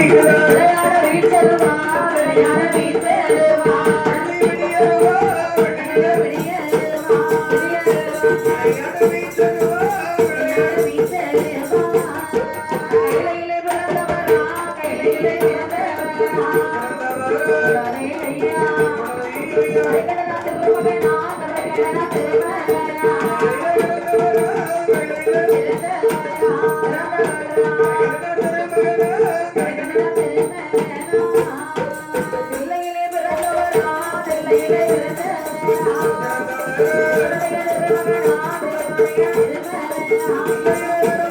விளையாட வீச்சருவா Thank you.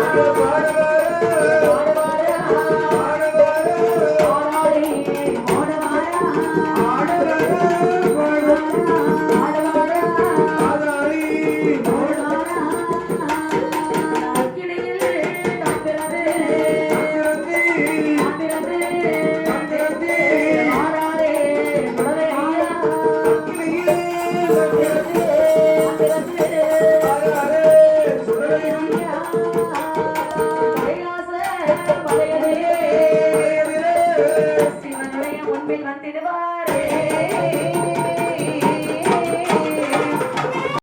Yeah. சிவனுடைய முன்பில் வந்திடுவாரே.